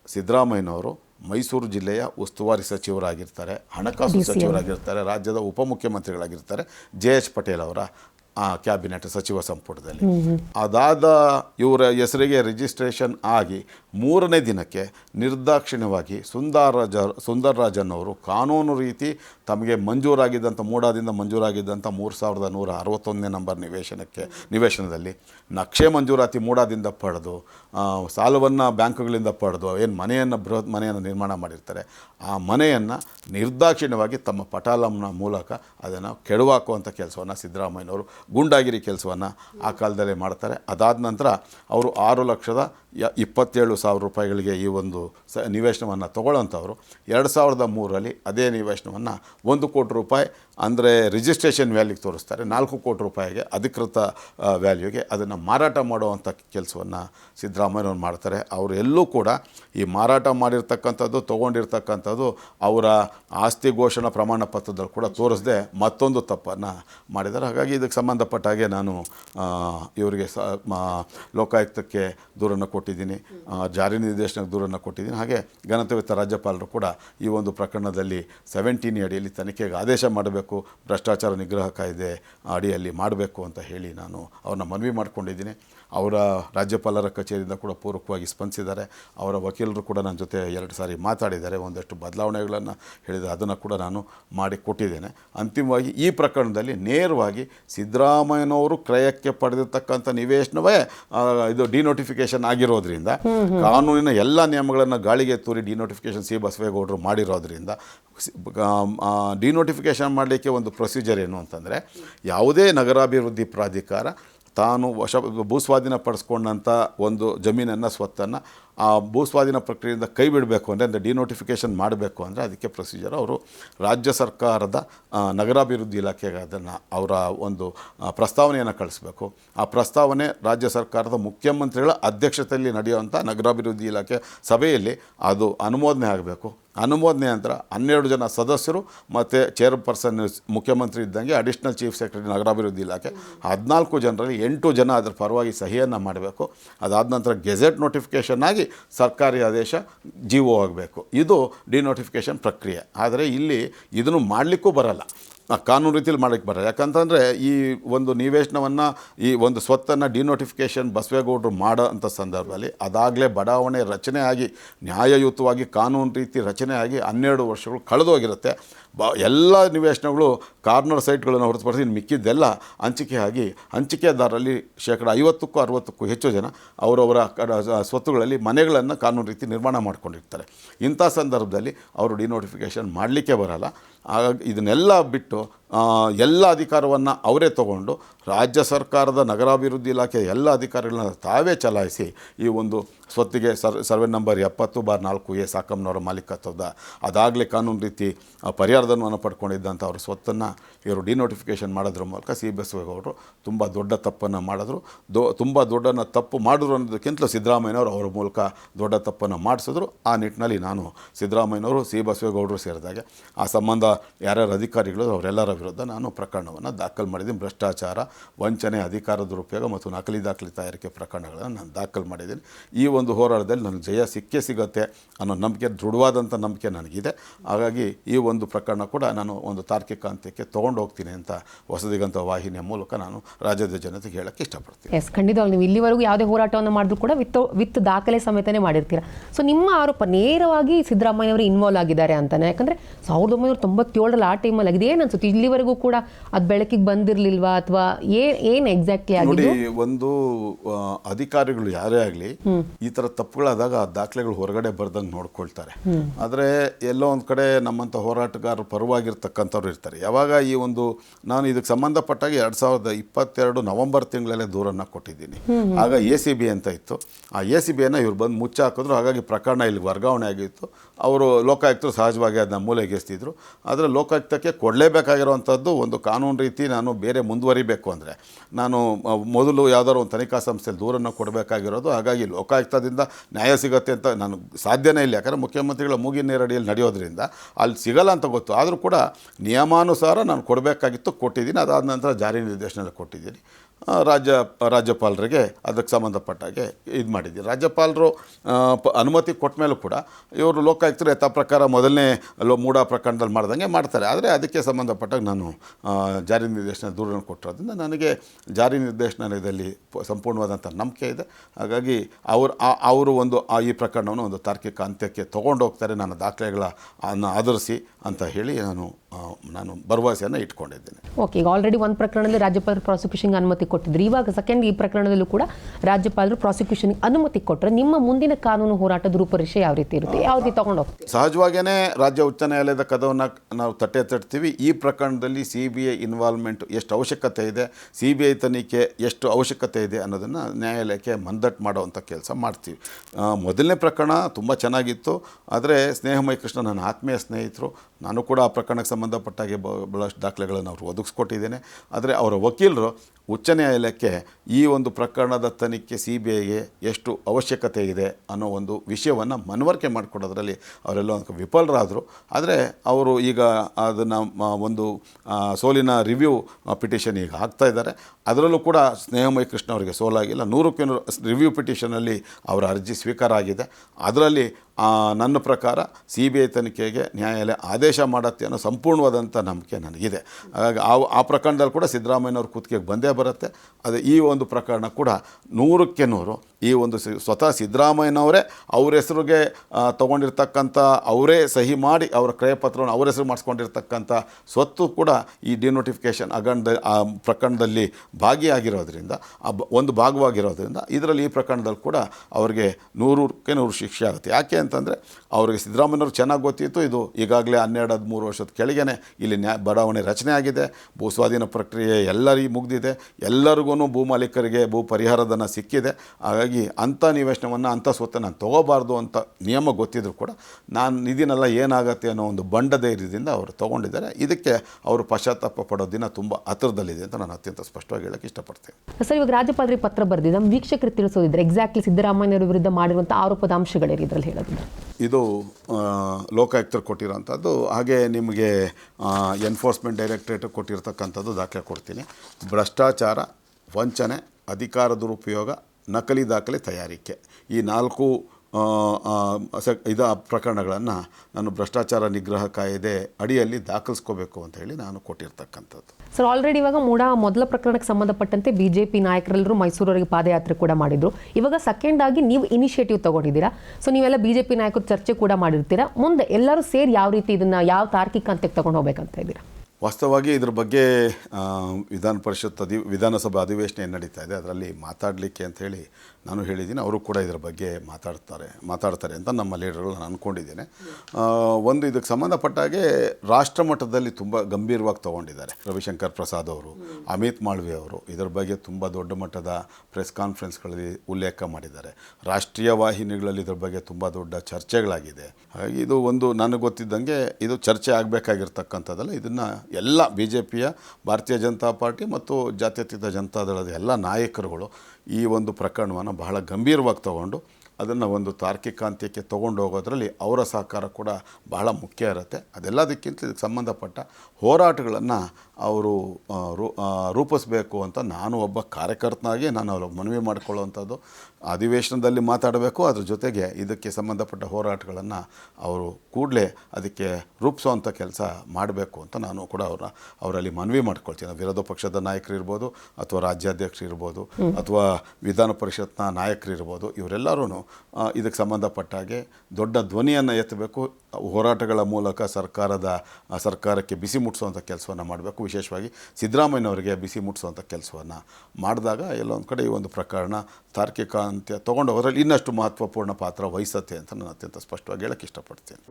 ಸಿದ್ದರಾಮಯ್ಯನವರು ಮೈಸೂರು ಜಿಲ್ಲೆಯ ಉಸ್ತುವಾರಿ ಸಚಿವರಾಗಿರ್ತಾರೆ ಹಣಕಾಸು ಸಚಿವರಾಗಿರ್ತಾರೆ ರಾಜ್ಯದ ಉಪಮುಖ್ಯಮಂತ್ರಿಗಳಾಗಿರ್ತಾರೆ ಜೆ ಎಚ್ ಪಟೇಲ್ ಅವರ ಆ ಕ್ಯಾಬಿನೆಟ್ ಸಚಿವ ಸಂಪುಟದಲ್ಲಿ. ಅದಾದ ಇವರ ಹೆಸರಿಗೆ ರಿಜಿಸ್ಟ್ರೇಷನ್ ಆಗಿ ಮೂರನೇ ದಿನಕ್ಕೆ ನಿರ್ದಾಕ್ಷಿಣ್ಯವಾಗಿ ಸುಂದರರಾಜ ಸುಂದರರಾಜನ್ ಅವರು ಕಾನೂನು ರೀತಿ ತಮಗೆ ಮಂಜೂರಾಗಿದ್ದಂಥ, ಮೂಡಾದಿಂದ ಮಂಜೂರಾಗಿದ್ದಂಥ ಮೂರು ಸಾವಿರದ ನೂರ ಅರವತ್ತೊಂದನೇ ನಂಬರ್ ನಿವೇಶನಕ್ಕೆ, ನಿವೇಶನದಲ್ಲಿ ನಕ್ಷೆ ಮಂಜೂರಾತಿ ಮೂಡಾದಿಂದ ಪಡೆದು ಸಾಲವನ್ನು ಬ್ಯಾಂಕುಗಳಿಂದ ಪಡೆದು ಏನು ಮನೆಯನ್ನು ಬೃಹತ್ ಮನೆಯನ್ನು ನಿರ್ಮಾಣ ಮಾಡಿರ್ತಾರೆ. ಆ ಮನೆಯನ್ನು ನಿರ್ದಾಕ್ಷಿಣ್ಯವಾಗಿ ತಮ್ಮ ಪಟಾಲಂನ ಮೂಲಕ ಅದನ್ನು ಕೆಡವಾಕುವಂಥ ಕೆಲಸವನ್ನು ಸಿದ್ದರಾಮಯ್ಯನವರು, ಗುಂಡಾಗಿರಿ ಕೆಲಸವನ್ನು ಆ ಕಾಲದಲ್ಲೇ ಮಾಡ್ತಾರೆ. ಅದಾದ ನಂತರ ಅವರು ಆರು ಲಕ್ಷದ ಇಪ್ಪತ್ತೇಳು ಸಾವಿರ ರೂಪಾಯಿಗಳಿಗೆ ಈ ಒಂದು ಸ, ನಿವೇಶನವನ್ನು ತಗೊಳ್ಳೋಂಥವ್ರು ಎರಡು ಸಾವಿರದ ಮೂರರಲ್ಲಿ ಅದೇ ನಿವೇಶನವನ್ನು ಒಂದು ಕೋಟಿ ರೂಪಾಯಿ ಅಂದರೆ ರಿಜಿಸ್ಟ್ರೇಷನ್ ವ್ಯಾಲ್ಯೂಗೆ ತೋರಿಸ್ತಾರೆ. ನಾಲ್ಕು ಕೋಟಿ ರೂಪಾಯಿಗೆ ಅಧಿಕೃತ ವ್ಯಾಲ್ಯೂಗೆ ಅದನ್ನು ಮಾರಾಟ ಮಾಡುವಂಥ ಕೆಲಸವನ್ನು ಸಿದ್ದರಾಮಯ್ಯವ್ರು ಮಾಡ್ತಾರೆ. ಅವರೆಲ್ಲೂ ಕೂಡ ಈ ಮಾರಾಟ ಮಾಡಿರ್ತಕ್ಕಂಥದ್ದು, ತೊಗೊಂಡಿರ್ತಕ್ಕಂಥದ್ದು ಅವರ ಆಸ್ತಿ ಘೋಷಣಾ ಪ್ರಮಾಣ ಪತ್ರದಲ್ಲಿ ಕೂಡ ತೋರಿಸದೆ ಮತ್ತೊಂದು ತಪ್ಪನ್ನು ಮಾಡಿದ್ದಾರೆ. ಹಾಗಾಗಿ ಇದಕ್ಕೆ ಸಂಬಂಧಪಟ್ಟ ಹಾಗೆ ನಾನು ಇವರಿಗೆ ಸ ಲೋಕಾಯುಕ್ತಕ್ಕೆ ದೂರನ್ನು ಕೊಟ್ಟಿದ್ದೀನಿ. ಜಾರಿ ನಿರ್ದೇಶನಕ್ಕೆ ದೂರನ್ನು ಕೊಟ್ಟಿದ್ದೀನಿ. ಹಾಗೆ ಗಣತಯುಕ್ತ ರಾಜ್ಯಪಾಲರು ಕೂಡ ಈ ಒಂದು ಪ್ರಕರಣದಲ್ಲಿ ಸೆವೆಂಟೀನ್ ಅಡಿಯಲ್ಲಿ ತನಿಖೆಗೆ ಆದೇಶ ಮಾಡಬೇಕು ಭ್ರಷ್ಟಾಚಾರ ನಿಗ್ರಹ ಕಾಯ್ದೆ ಅಡಿಯಲ್ಲಿ ಮಾಡಬೇಕು ಅಂತ ಹೇಳಿ ನಾನು ಅವ್ರನ್ನ ಮನವಿ ಮಾಡಿಕೊಂಡಿದ್ದೀನಿ. ಅವರ ರಾಜ್ಯಪಾಲರ ಕಚೇರಿಯಿಂದ ಕೂಡ ಪೂರಕವಾಗಿ ಸ್ಪಂದಿಸಿದ್ದಾರೆ. ಅವರ ವಕೀಲರು ಕೂಡ ನನ್ನ ಜೊತೆ ಎರಡು ಸಾರಿ ಮಾತಾಡಿದ್ದಾರೆ. ಒಂದಷ್ಟು ಬದಲಾವಣೆಗಳನ್ನು ಹೇಳಿದ ಅದನ್ನು ಕೂಡ ನಾನು ಮಾಡಿ ಕೊಟ್ಟಿದ್ದೇನೆ. ಅಂತಿಮವಾಗಿ ಈ ಪ್ರಕರಣದಲ್ಲಿ ನೇರವಾಗಿ ಸಿದ್ದರಾಮಯ್ಯನವರು ಕ್ರಯಕ್ಕೆ ಪಡೆದಿರ್ತಕ್ಕಂಥ ನಿವೇಶನವೇ ಇದು ಡಿನೋಟಿಫಿಕೇಶನ್ ಆಗಿರೋದ್ರಿಂದ ಕಾನೂನಿನ ಎಲ್ಲ ನಿಯಮಗಳನ್ನು ಗಾಳಿಗೆ ತೂರಿ ಡಿನೋಟಿಫಿಕೇಶನ್ ಸಿ ಬಸವೇಗೌಡರು ಮಾಡಿರೋದ್ರಿಂದ ಡಿನೋಟಿಫಿಕೇಶನ್ ಮಾಡಲಿಕ್ಕೆ ಒಂದು ಪ್ರೊಸೀಜರ್ ಏನು ಅಂತಂದರೆ ಯಾವುದೇ ನಗರಾಭಿವೃದ್ಧಿ ಪ್ರಾಧಿಕಾರ ತಾನು ವಶ, ಭೂಸ್ವಾಧೀನ ಪಡಿಸ್ಕೊಂಡಂಥ ಒಂದು ಜಮೀನನ್ನು, ಸ್ವತ್ತನ್ನು ಆ ಭೂಸ್ವಾಧೀನ ಪ್ರಕ್ರಿಯೆಯಿಂದ ಕೈ ಬಿಡಬೇಕು ಅಂದರೆ ಅಂದರೆ ಡಿನೋಟಿಫಿಕೇಷನ್ ಮಾಡಬೇಕು ಅಂದರೆ ಅದಕ್ಕೆ ಪ್ರೊಸೀಜರ್ ಅವರು ರಾಜ್ಯ ಸರ್ಕಾರದ ನಗರಾಭಿವೃದ್ಧಿ ಇಲಾಖೆಗೆ ಅದನ್ನು ಅವರ ಒಂದು ಪ್ರಸ್ತಾವನೆಯನ್ನು ಕಳಿಸ್ಬೇಕು. ಆ ಪ್ರಸ್ತಾವನೆ ರಾಜ್ಯ ಸರ್ಕಾರದ ಮುಖ್ಯಮಂತ್ರಿಗಳ ಅಧ್ಯಕ್ಷತೆಯಲ್ಲಿ ನಡೆಯುವಂಥ ನಗರಾಭಿವೃದ್ಧಿ ಇಲಾಖೆ ಸಭೆಯಲ್ಲಿ ಅದು ಅನುಮೋದನೆ ಆಗಬೇಕು. ಅನುಮೋದನೆ ನಂತರ ಹನ್ನೆರಡು ಜನ ಸದಸ್ಯರು ಮತ್ತು ಚೇರ್ಪರ್ಸನ್ ಮುಖ್ಯಮಂತ್ರಿ ಇದ್ದಂಗೆ ಅಡಿಷ್ನಲ್ ಚೀಫ್ ಸೆಕ್ರೆಟರಿ ನಗರಾಭಿವೃದ್ಧಿ ಇಲಾಖೆ. ಹದಿನಾಲ್ಕು ಜನರಲ್ಲಿ ಎಂಟು ಜನ ಅದರ ಪರವಾಗಿ ಸಹಿಯನ್ನು ಮಾಡಬೇಕು. ಅದಾದ ನಂತರ ಗೆಜೆಟ್ ನೋಟಿಫಿಕೇಷನ್ ಆಗಿ ಸರ್ಕಾರಿ ಆದೇಶ ಜಿ ಆಗಬೇಕು. ಇದು ಡಿನೋಟಿಫಿಕೇಷನ್ ಪ್ರಕ್ರಿಯೆ. ಆದರೆ ಇಲ್ಲಿ ಇದನ್ನು ಮಾಡಲಿಕ್ಕೂ ಬರಲ್ಲ. ಕಾನೂನು ರೀತಿಯಲ್ಲಿ ಮಾಡೋಕ್ಕೆ ಬರ ಯಾಕಂತಂದರೆ ಈ ಒಂದು ನಿವೇಶನವನ್ನು, ಈ ಒಂದು ಸ್ವತ್ತನ್ನು ಡಿನೋಟಿಫಿಕೇಷನ್ ಬಸವೇಗೌಡರು ಮಾಡೋ ಅಂಥ ಸಂದರ್ಭದಲ್ಲಿ ಅದಾಗಲೇ ಬಡಾವಣೆ ರಚನೆ ಆಗಿ ನ್ಯಾಯಯುತವಾಗಿ, ಕಾನೂನು ರೀತಿ ರಚನೆ ಆಗಿ ಹನ್ನೆರಡು ವರ್ಷಗಳು ಕಳೆದೋಗಿರುತ್ತೆ. ಬ ಎಲ್ಲ ನಿವೇಶನಗಳು ಕಾರ್ನರ್ ಸೈಟ್ಗಳನ್ನು ಹೊರತುಪಡಿಸಿ ಇನ್ನು ಮಿಕ್ಕಿದ್ದೆಲ್ಲ ಹಂಚಿಕೆ ಆಗಿ ಹಂಚಿಕೆದಾರರಲ್ಲಿ ಶೇಕಡ ಐವತ್ತಕ್ಕೂ ಅರವತ್ತಕ್ಕೂ ಹೆಚ್ಚು ಜನ ಅವರವರ ಸ್ವತ್ತುಗಳಲ್ಲಿ ಮನೆಗಳನ್ನು ಕಾನೂನು ರೀತಿ ನಿರ್ಮಾಣ ಮಾಡ್ಕೊಂಡಿರ್ತಾರೆ. ಇಂಥ ಸಂದರ್ಭದಲ್ಲಿ ಅವರು ಡಿನೋಟಿಫಿಕೇಷನ್ ಮಾಡಲಿಕ್ಕೆ ಬರಲ್ಲ. ಹಾಗಾಗಿ ಇದನ್ನೆಲ್ಲ ಬಿಟ್ಟು ಎಲ್ಲ ಅಧಿಕಾರವನ್ನು ಅವರೇ ತಗೊಂಡು ರಾಜ್ಯ ಸರ್ಕಾರದ ನಗರಾಭಿವೃದ್ಧಿ ಇಲಾಖೆಯ ಎಲ್ಲ ಅಧಿಕಾರಿಗಳನ್ನ ತಾವೇ ಚಲಾಯಿಸಿ ಈ ಒಂದು ಸ್ವತ್ತಿಗೆ ಸರ್, ಸರ್ವೆ ನಂಬರ್ ಎಪ್ಪತ್ತು ಬಾರ್ ನಾಲ್ಕು ಎ ಸಾಕಮ್ಮನವರ ಮಾಲೀಕತ್ವದ ಅದಾಗಲೇ ಕಾನೂನು ರೀತಿ ಪರಿಹಾರಧನವನ್ನು ಪಡ್ಕೊಂಡಿದ್ದಂಥ ಅವ್ರ ಸ್ವತ್ತನ್ನು ಇವರು ಡಿನೋಟಿಫಿಕೇಷನ್ ಮಾಡೋದ್ರ ಮೂಲಕ ಸಿ ಬಸವೇಗೌಡರು ತುಂಬ ದೊಡ್ಡ ತಪ್ಪನ್ನು ಮಾಡಿದ್ರು. ದೊ, ತುಂಬ ದೊಡ್ಡನ್ನು ತಪ್ಪು ಮಾಡಿದ್ರು ಅನ್ನೋದಕ್ಕಿಂತಲೂ ಸಿದ್ದರಾಮಯ್ಯನವರು ಅವರ ಮೂಲಕ ದೊಡ್ಡ ತಪ್ಪನ್ನು ಮಾಡಿಸಿದ್ರು. ಆ ನಿಟ್ಟಿನಲ್ಲಿ ನಾನು ಸಿದ್ದರಾಮಯ್ಯನವರು, ಸಿ ಬಸವೇಗೌಡರು ಸೇರಿದಾಗೆ ಆ ಸಂಬಂಧ ಯಾರ್ಯಾರು ಅಧಿಕಾರಿಗಳು ಅವರೆಲ್ಲರ ವಿರುದ್ಧ ನಾನು ಪ್ರಕರಣವನ್ನು ದಾಖಲು ಮಾಡಿದ್ದೀನಿ. ಭ್ರಷ್ಟಾಚಾರ, ವಂಚನೆ, ಅಧಿಕಾರ, ದುರುಪಯೋಗ ಮತ್ತು ನಕಲಿ ದಾಖಲೆ ತಯಾರಿಕೆ ಪ್ರಕರಣಗಳನ್ನು ನಾನು ದಾಖಲು ಮಾಡಿದ್ದೀನಿ. ಈ ಒಂದು ಹೋರಾಟದಲ್ಲಿ ನನಗೆ ಜಯ ಸಿಕ್ಕೇ ಸಿಗುತ್ತೆ ಅನ್ನೋ ನಂಬಿಕೆ, ದೃಢವಾದಂಥ ನಂಬಿಕೆ ನನಗಿದೆ. ಹಾಗಾಗಿ ಈ ಒಂದು ಪ್ರಕರಣ ಕೂಡ ನಾನು ಒಂದು ತಾರ್ಕಿಕ ಅಂತ್ಯಕ್ಕೆ ತೊಗೊಂಡು ಹೋಗ್ತೀನಿ ಅಂತ ಹೊಸದಿಗಂತ ವಾಹಿನಿಯ ಮೂಲಕ ನಾನು ರಾಜ್ಯದ ಜನತೆಗೆ ಹೇಳಕ್ಕೆ ಇಷ್ಟಪಡ್ತೀನಿ. ಎಸ್ ಖಂಡಿತವಾಗಿ ನೀವು ಇಲ್ಲಿವರೆಗೂ ಯಾವುದೇ ಹೋರಾಟವನ್ನು ಮಾಡಿದ್ರು ಕೂಡ ವಿತ್ ವಿತ್ ದಾಖಲೆ ಸಮೇತನೇ ಮಾಡಿರ್ತೀರಾ. ಸೊ ನಿಮ್ಮ ಆರೋಪ ನೇರವಾಗಿ ಸಿದ್ದರಾಮಯ್ಯ ಅವರು ಇನ್ವಾಲ್ವ್ ಆಗಿದ್ದಾರೆ ಅಂತಾನೆ. ಯಾಕಂದ್ರೆ ಸಾವಿರದ ಒಂಬೈನೂರ ತೊಂಬತ್ತೇಳರಲ್ಲಿ ಆ ಟೈಮಲ್ಲಿ ಆಗಿದೆ ಏನು ಅನ್ಸುತ್ತೆ? ಇಲ್ಲಿವರೆಗೂ ಕೂಡ ಅದು ಬೆಳಕಿಗೆ ಬಂದಿರಲಿಲ್ವಾ ಅಥವಾ ಏನ್ ಎಕ್ಸಾಕ್ಟ್ಲಿ ನೋಡಿ ಒಂದು ಅಧಿಕಾರಿಗಳು ಯಾರೇ ಆಗಲಿ ಈ ಥರ ತಪ್ಪುಗಳಾದಾಗ ಆ ದಾಖಲೆಗಳು ಹೊರಗಡೆ ಬರ್ದಂಗೆ ನೋಡ್ಕೊಳ್ತಾರೆ. ಆದರೆ ಎಲ್ಲೋ ಒಂದು ಕಡೆ ನಮ್ಮಂಥ ಹೋರಾಟಗಾರರು ಪರವಾಗಿರ್ತಕ್ಕಂಥವ್ರು ಇರ್ತಾರೆ. ಯಾವಾಗ ಈ ಒಂದು ನಾನು ಇದಕ್ಕೆ ಸಂಬಂಧಪಟ್ಟಾಗ ಎರಡು ಸಾವಿರದ ಇಪ್ಪತ್ತೆರಡು ನವೆಂಬರ್ ತಿಂಗಳಲ್ಲೇ ದೂರನ್ನು ಕೊಟ್ಟಿದ್ದೀನಿ. ಆಗ ಎ ಸಿ ಬಿ ಅಂತ ಇತ್ತು. ಆ ಎ ಸಿ ಬಿಯನ್ನು ಇವ್ರು ಬಂದು ಮುಚ್ಚಾಕಿದ್ರು ಹಾಗಾಗಿ ಪ್ರಕರಣ ಇಲ್ಲಿ ವರ್ಗಾವಣೆ ಆಗಿತ್ತು. ಅವರು ಲೋಕಾಯುಕ್ತರು ಸಹಜವಾಗಿ ಅದನ್ನ ಮೂಲೆಗೆಸ್ತಿದ್ರು ಆದರೆ ಲೋಕಾಯುಕ್ತಕ್ಕೆ ಕೊಡಲೇಬೇಕಾಗಿರುವಂಥದ್ದು ಒಂದು ಕಾನೂನು ರೀತಿ ನಾನು ಬೇರೆ ಮುಂದುವರಿಬೇಕು ಅಂದರೆ. ನಾನು ಮೊದಲು ಯಾವುದಾದ್ರು ಒಂದು ತನಿಖಾ ಸಂಸ್ಥೆಯಲ್ಲಿ ದೂರನ್ನು ಕೊಡಬೇಕಾಗಿರೋದು, ಹಾಗಾಗಿ ಲೋಕಾಯುಕ್ತದಿಂದ ನ್ಯಾಯ ಸಿಗತ್ತೆ ಅಂತ ನಾನು ಸಾಧ್ಯನೇ ಇಲ್ಲ. ಯಾಕಂದರೆ ಮುಖ್ಯಮಂತ್ರಿಗಳ ಮೂಗಿನ ನೇರಡಿಯಲ್ಲಿ ನಡೆಯೋದ್ರಿಂದ ಅಲ್ಲಿ ಸಿಗಲ್ಲ ಅಂತ ಗೊತ್ತು. ಆದರೂ ಕೂಡ ನಿಯಮಾನುಸಾರ ನಾನು ಕೊಡಬೇಕಾಗಿತ್ತು, ಕೊಟ್ಟಿದ್ದೀನಿ. ಅದಾದ ನಂತರ ಜಾರಿ ನಿರ್ದೇಶನ ಕೊಟ್ಟಿದ್ದೀನಿ. ರಾಜ್ಯ, ರಾಜ್ಯಪಾಲರಿಗೆ ಅದಕ್ಕೆ ಸಂಬಂಧಪಟ್ಟಾಗೆ ಇದು ಮಾಡಿದ್ದೀವಿ ರಾಜ್ಯಪಾಲರು ಅನುಮತಿ ಕೊಟ್ಟ ಮೇಲೂ ಕೂಡ ಇವರು ಲೋಕಾಯುಕ್ತರು ಯಥಾ ಪ್ರಕಾರ ಮೊದಲನೇ ಲೋ, ಮೂಡ ಪ್ರಕರಣದಲ್ಲಿ ಮಾಡ್ದಂಗೆ ಮಾಡ್ತಾರೆ. ಆದರೆ ಅದಕ್ಕೆ ಸಂಬಂಧಪಟ್ಟಾಗ ನಾನು ಜಾರಿ ನಿರ್ದೇಶನ ದೂರನ್ನು ಕೊಟ್ಟಿರೋದ್ರಿಂದ ನನಗೆ ಜಾರಿ ನಿರ್ದೇಶನಾಲಯದಲ್ಲಿ ಸಂಪೂರ್ಣವಾದಂಥ ನಂಬಿಕೆ ಇದೆ. ಹಾಗಾಗಿ ಅವರು ಅವರು ಒಂದು ಈ ಪ್ರಕರಣವನ್ನು ಒಂದು ತಾರ್ಕಿಕ ಅಂತ್ಯಕ್ಕೆ ತೊಗೊಂಡೋಗ್ತಾರೆ ನನ್ನ ದಾಖಲೆಗಳ ಆಧರಿಸಿ ಅಂತ ಹೇಳಿ ನಾನು ನಾನು ಭರವಸೆಯನ್ನು ಇಟ್ಕೊಂಡಿದ್ದೇನೆ. ಓಕೆ ಈಗ ಆಲ್ರೆಡಿ ಒಂದು ಪ್ರಕರಣದಲ್ಲಿ ರಾಜ್ಯಪಾಲರು ಪ್ರಾಸಿಕ್ಯೂಷನ್ಗೆ ಅನುಮತಿ ಕೊಟ್ಟಿದ್ರು. ಇವಾಗ ಸೆಕೆಂಡ್ ಈ ಪ್ರಕರಣದಲ್ಲೂ ಕೂಡ ರಾಜ್ಯಪಾಲರು ಪ್ರಾಸಿಕ್ಯೂಷನ್ಗೆ ಅನುಮತಿ ಕೊಟ್ಟರೆ ನಿಮ್ಮ ಮುಂದಿನ ಕಾನೂನು ಹೋರಾಟದ ರೂಪರೇಷೆ ಯಾವ ರೀತಿ ಇರುತ್ತೆ? ಯಾವ ರೀತಿ ತಗೊಂಡು ಹೋಗ್ತೀವಿ ಸಹಜವಾಗಿಯೇ ರಾಜ್ಯ ಉಚ್ಚ ನ್ಯಾಯಾಲಯದ ಕದವನ್ನು ನಾವು ತಟ್ಟೆ ತಟ್ತೀವಿ ಈ ಪ್ರಕರಣದಲ್ಲಿ ಸಿ ಬಿ ಐ ಇನ್ವಾಲ್ವ್ಮೆಂಟ್ ಎಷ್ಟು ಅವಶ್ಯಕತೆ ಇದೆ ಸಿ ಬಿ ಐ ತನಿಖೆ ಎಷ್ಟು ಅವಶ್ಯಕತೆ ಇದೆ ಅನ್ನೋದನ್ನು ನ್ಯಾಯಾಲಯಕ್ಕೆ ಮಂದಟ್ಟು ಮಾಡುವಂಥ ಕೆಲಸ ಮಾಡ್ತೀವಿ. ಮೊದಲನೇ ಪ್ರಕರಣ ತುಂಬ ಚೆನ್ನಾಗಿತ್ತು. ಆದರೆ ಸ್ನೇಹಮಯ ಕೃಷ್ಣ ನನ್ನ ಆತ್ಮೀಯ ಸ್ನೇಹಿತರು, ನಾನು ಕೂಡ ಆ ಪ್ರಕರಣಕ್ಕೆ ಸಂಬಂಧಪಟ್ಟಾಗೆ ಬಹಳಷ್ಟು ದಾಖಲೆಗಳನ್ನು ಅವರು ಒದಗಿಸ್ಕೊಟ್ಟಿದ್ದೇನೆ ಆದರೆ ಅವರ ವಕೀಲರು ಉಚ್ಚ ನ್ಯಾಯಾಲಯಕ್ಕೆ ಈ ಒಂದು ಪ್ರಕರಣದ ತನಿಖೆ ಸಿ ಬಿ ಐಗೆ ಎಷ್ಟು ಅವಶ್ಯಕತೆ ಇದೆ ಅನ್ನೋ ಒಂದು ವಿಷಯವನ್ನು ಮನವರಿಕೆ ಮಾಡಿಕೊಡೋದ್ರಲ್ಲಿ ಅವರೆಲ್ಲ ಒಂದು ವಿಫಲರಾದರು. ಆದರೆ ಅವರು ಈಗ ಅದನ್ನು ಒಂದು ಸೋಲಿನ ರಿವ್ಯೂ ಪಿಟಿಷನ್ ಈಗ ಹಾಕ್ತಾ ಇದ್ದಾರೆ. ಅದರಲ್ಲೂ ಕೂಡ ಸ್ನೇಹಮಯ ಕೃಷ್ಣ ಅವರಿಗೆ ಸೋಲಾಗಿಲ್ಲ. ನೂರಕ್ಕೆ ನೂರು ರಿವ್ಯೂ ಪಿಟಿಷನಲ್ಲಿ ಅವರ ಅರ್ಜಿ ಸ್ವೀಕಾರ ಆಗಿದೆ. ಅದರಲ್ಲಿ ನನ್ನ ಪ್ರಕಾರ ಸಿ ಬಿ ಐ ತನಿಖೆಗೆ ನ್ಯಾಯಾಲಯ ಆದೇಶ ಮಾಡತ್ತೆ ಅನ್ನೋ ಸಂಪೂರ್ಣವಾದಂಥ ನಂಬಿಕೆ ನನಗಿದೆ. ಹಾಗಾಗಿ ಆ ಆ ಪ್ರಕರಣದಲ್ಲಿ ಕೂಡ ಸಿದ್ದರಾಮಯ್ಯನವ್ರ ಕೂತ್ಗೆಗೆ ಬಂದೇ ಬರುತ್ತೆ. ಅದೇ ಈ ಒಂದು ಪ್ರಕರಣ ಕೂಡ ನೂರಕ್ಕೆ ನೂರು ಈ ಒಂದು ಸ್ವತಃ ಸಿದ್ದರಾಮಯ್ಯನವರೇ ಅವ್ರ ಹೆಸರಿಗೆ ತೊಗೊಂಡಿರ್ತಕ್ಕಂಥ, ಅವರೇ ಸಹಿ ಮಾಡಿ ಅವರ ಕ್ರಯಪತ್ರವನ್ನು ಅವರ ಹೆಸರು ಮಾಡಿಸ್ಕೊಂಡಿರ್ತಕ್ಕಂಥ ಸ್ವತ್ತು ಕೂಡ ಈ ಡಿನೋಟಿಫಿಕೇಷನ್ ಅಗಂಡ ಪ್ರಕರಣದಲ್ಲಿ ಭಾಗಿಯಾಗಿರೋದ್ರಿಂದ ಒಂದು ಭಾಗವಾಗಿರೋದ್ರಿಂದ ಇದರಲ್ಲಿ ಈ ಪ್ರಕರಣದಲ್ಲಿ ಕೂಡ ಅವರಿಗೆ ನೂರಕ್ಕೆ ನೂರು ಶಿಕ್ಷೆ ಆಗುತ್ತೆ. ಯಾಕೆ ಅಂತಂದರೆ ಅವರಿಗೆ ಸಿದ್ದರಾಮಯ್ಯವ್ರು ಚೆನ್ನಾಗಿ ಗೊತ್ತಿತ್ತು. ಇದು ಈಗಾಗಲೇ ಹನ್ನೆರಡು, ಹದಿಮೂರು ವರ್ಷದ ಕೆಳಗೇನೆ ಇಲ್ಲಿ ನ್ಯಾ, ಬಡಾವಣೆ ರಚನೆ ಆಗಿದೆ. ಭೂಸ್ವಾಧೀನ ಪ್ರಕ್ರಿಯೆ ಎಲ್ಲರಿಗೂ ಮುಗಿದಿದೆ. ಎಲ್ಲರಿಗೂ ಭೂ ಮಾಲೀಕರಿಗೆ ಭೂ ಪರಿಹಾರಧನ ಸಿಕ್ಕಿದೆ. ಹಾಗಾಗಿ ಅಂಥ ನಿವೇಶನವನ್ನು ಅಂಥ ಸ್ವತ್ತನ್ನು ನಾನು ತೊಗೋಬಾರ್ದು ಅಂತ ನಿಯಮ ಗೊತ್ತಿದ್ರು ಕೂಡ ನಾನು ಇದನ್ನೆಲ್ಲ ಏನಾಗುತ್ತೆ ಅನ್ನೋ ಒಂದು ಬಂಡ ಧೈರ್ಯದಿಂದ ಅವರು ತೊಗೊಂಡಿದ್ದಾರೆ. ಇದಕ್ಕೆ ಅವರು ಪಶ್ಚಾತ್ತಾಪ ಪಡೋ ದಿನ ತುಂಬ ಹತ್ತಿರದಲ್ಲಿದೆ ಅಂತ ನಾನು ಅತ್ಯಂತ ಸ್ಪಷ್ಟವಾಗಿ ಹೇಳೋಕ್ಕೆ ಇಷ್ಟಪಡ್ತೇನೆ. ಸರ್ ಇವಾಗ ರಾಜ್ಯಪಾಲರಿಗೆ ಪತ್ರ ಬರೆದಿದ್ದ ನಮ್ಮ ವೀಕ್ಷಕರು ತಿಳಿಸೋದಿದ್ರೆ ಎಕ್ಸಾಕ್ಟ್ಲಿ ಸಿದ್ದರಾಮಯ್ಯನವರ ವಿರುದ್ಧ ಮಾಡಿರುವಂಥ ಆರೋಪದ ಅಂಶಗಳೇನು ಇದರಲ್ಲಿ ಹೇಳೋದಿದ್ರೆ? ಇದು ಲೋಕಾಯುಕ್ತರು ಕೊಟ್ಟಿರೋಂಥದ್ದು. ಹಾಗೆ ನಿಮಗೆ ಎನ್ಫೋರ್ಸ್ಮೆಂಟ್ ಡೈರೆಕ್ಟ್ರೇಟ್ ಕೊಟ್ಟಿರ್ತಕ್ಕಂಥದ್ದು ದಾಖಲೆ ಕೊಡ್ತೀನಿ. ಭ್ರಷ್ಟಾಚಾರ ವಂಚನೆ, ಅಧಿಕಾರ ದುರುಪಯೋಗ, ನಕಲಿ ದಾಖಲೆ ತಯಾರಿಕೆ ಈ ನಾಲ್ಕು ಇದು ಪ್ರಕರಣಗಳನ್ನು ನಾನು ಭ್ರಷ್ಟಾಚಾರ ನಿಗ್ರಹ ಕಾಯ್ದೆ ಅಡಿಯಲ್ಲಿ ದಾಖಲಿಸ್ಕೋಬೇಕು ಅಂತ ಹೇಳಿ ನಾನು ಕೊಟ್ಟಿರ್ತಕ್ಕಂಥದ್ದು. ಸರ್ ಆಲ್ರೆಡಿ ಇವಾಗ ಮೂಡ ಮೊದಲ ಪ್ರಕರಣಕ್ಕೆ ಸಂಬಂಧಪಟ್ಟಂತೆ ಬಿ ಜೆ ಪಿ ನಾಯಕರೆಲ್ಲರೂ ಮೈಸೂರವರಿಗೆ ಪಾದಯಾತ್ರೆ ಕೂಡ ಮಾಡಿದ್ರು. ಇವಾಗ ಸೆಕೆಂಡ್ ಆಗಿ ನೀವು ಇನಿಷಿಯೇಟಿವ್ ತಗೊಂಡಿದ್ದೀರಾ? ಸೊ ನೀವೆಲ್ಲ ಬಿ ಜೆ ಪಿ ನಾಯಕರು ಚರ್ಚೆ ಕೂಡ ಮಾಡಿರ್ತೀರಾ? ಮುಂದೆ ಎಲ್ಲರೂ ಸೇರಿ ಯಾವ ರೀತಿ ಇದನ್ನು ಯಾವ ತಾರ್ಕಿಕ ಹಂತಕ್ಕೆ ತಗೊಂಡು ಹೋಗ್ಬೇಕಂತ ಇದ್ದೀರಾ? ವಾಸ್ತವವಾಗಿ ಇದ್ರ ಬಗ್ಗೆ ವಿಧಾನ ಪರಿಷತ್ ಅಧಿ ವಿಧಾನಸಭಾ ಅಧಿವೇಶನ ಏನು ನಡೀತಾ ಇದೆ ಅದರಲ್ಲಿ ಮಾತಾಡಲಿಕ್ಕೆ ಅಂಥೇಳಿ ನಾನು ಹೇಳಿದ್ದೀನಿ, ಅವರು ಕೂಡ ಇದರ ಬಗ್ಗೆ ಮಾತಾಡ್ತಾರೆ ಮಾತಾಡ್ತಾರೆ ಅಂತ ನಮ್ಮ ಲೀಡರ್ಗಳು ನಾನು ಅಂದ್ಕೊಂಡಿದ್ದೇನೆ ಒಂದು ಇದಕ್ಕೆ ಸಂಬಂಧಪಟ್ಟ ಹಾಗೆ ರಾಷ್ಟ್ರ ಮಟ್ಟದಲ್ಲಿ ತುಂಬ ಗಂಭೀರವಾಗಿ ತೊಗೊಂಡಿದ್ದಾರೆ. ರವಿಶಂಕರ್ ಪ್ರಸಾದ್ ಅವರು, ಅಮಿತ್ ಮಾಳ್ವಿ ಅವರು, ಇದರ ಬಗ್ಗೆ ತುಂಬ ದೊಡ್ಡ ಮಟ್ಟದ ಪ್ರೆಸ್ ಕಾನ್ಫರೆನ್ಸ್ಗಳಲ್ಲಿ ಉಲ್ಲೇಖ ಮಾಡಿದ್ದಾರೆ. ರಾಷ್ಟ್ರೀಯ ವಾಹಿನಿಗಳಲ್ಲಿ ಇದ್ರ ಬಗ್ಗೆ ತುಂಬ ದೊಡ್ಡ ಚರ್ಚೆಗಳಾಗಿದೆ. ಹಾಗಾಗಿ ಇದು ಒಂದು ನನಗೆ ಗೊತ್ತಿದ್ದಂಗೆ ಇದು ಚರ್ಚೆ ಆಗಬೇಕಾಗಿರ್ತಕ್ಕಂಥದ್ದಲ್ಲ, ಇದನ್ನು ಎಲ್ಲ ಬಿ ಜೆ ಪಿಯ ಭಾರತೀಯ ಜನತಾ ಪಾರ್ಟಿ ಮತ್ತು ಜಾತ್ಯತೀತ ಜನತಾದಳದ ಎಲ್ಲ ನಾಯಕರುಗಳು ಈ ಒಂದು ಪ್ರಕರಣವನ್ನು ಬಹಳ ಗಂಭೀರವಾಗಿ ತಗೊಂಡು ಅದನ್ನು ಒಂದು ತಾರ್ಕಿಕ ಅಂತ್ಯಕ್ಕೆ ತೊಗೊಂಡು ಹೋಗೋದ್ರಲ್ಲಿ ಅವರ ಸಹಕಾರ ಕೂಡ ಬಹಳ ಮುಖ್ಯ ಇರುತ್ತೆ. ಅದೆಲ್ಲದಕ್ಕಿಂತ ಇದಕ್ಕೆ ಸಂಬಂಧಪಟ್ಟ ಹೋರಾಟಗಳನ್ನು ಅವರು ರೂಪಿಸಬೇಕು ಅಂತ ನಾನು ಒಬ್ಬ ಕಾರ್ಯಕರ್ತನಾಗಿ ನಾನು ಅವ್ರಿಗೆ ಮನವಿ ಮಾಡಿಕೊಳ್ಳುವಂಥದ್ದು. ಅಧಿವೇಶನದಲ್ಲಿ ಮಾತಾಡಬೇಕು, ಅದ್ರ ಜೊತೆಗೆ ಇದಕ್ಕೆ ಸಂಬಂಧಪಟ್ಟ ಹೋರಾಟಗಳನ್ನು ಅವರು ಕೂಡಲೇ ಅದಕ್ಕೆ ರೂಪಿಸುವಂಥ ಕೆಲಸ ಮಾಡಬೇಕು ಅಂತ ನಾನು ಕೂಡ ಅವರ ಅವರಲ್ಲಿ ಮನವಿ ಮಾಡ್ಕೊಳ್ತೀನಿ. ವಿರೋಧ ಪಕ್ಷದ ನಾಯಕರು ಇರ್ಬೋದು, ಅಥವಾ ರಾಜ್ಯಾಧ್ಯಕ್ಷರು ಇರ್ಬೋದು, ಅಥವಾ ವಿಧಾನ ಪರಿಷತ್ನ ನಾಯಕರು ಇರ್ಬೋದು ಇವರೆಲ್ಲರೂ ಇದಕ್ಕೆ ಸಂಬಂಧಪಟ್ಟ ಹಾಗೆ ದೊಡ್ಡ ಧ್ವನಿಯನ್ನು ಎತ್ತಬೇಕು. ಹೋರಾಟಗಳ ಮೂಲಕ ಸರ್ಕಾರದ ಸರ್ಕಾರಕ್ಕೆ ಬಿಸಿ ಮುಟ್ಟಿಸುವಂಥ ಕೆಲಸವನ್ನು ಮಾಡಬೇಕು. ವಿಶೇಷವಾಗಿ ಸಿದ್ದರಾಮಯ್ಯನವರಿಗೆ ಬಿಸಿ ಮುಟ್ಟಿಸುವಂಥ ಕೆಲಸವನ್ನು ಮಾಡಿದಾಗ ಎಲ್ಲೊಂದು ಕಡೆ ಈ ಒಂದು ಪ್ರಕರಣ ತಾರ್ಕಿಕ ಅಂತ್ಯ ತೊಗೊಂಡು ಹೋದ್ರಲ್ಲಿ ಇನ್ನಷ್ಟು ಮಹತ್ವಪೂರ್ಣ ಪಾತ್ರ ವಹಿಸುತ್ತೆ ಅಂತ ನಾನು ಅತ್ಯಂತ ಸ್ಪಷ್ಟವಾಗಿ ಹೇಳಕ್ಕೆ ಇಷ್ಟಪಡ್ತೀನಿ.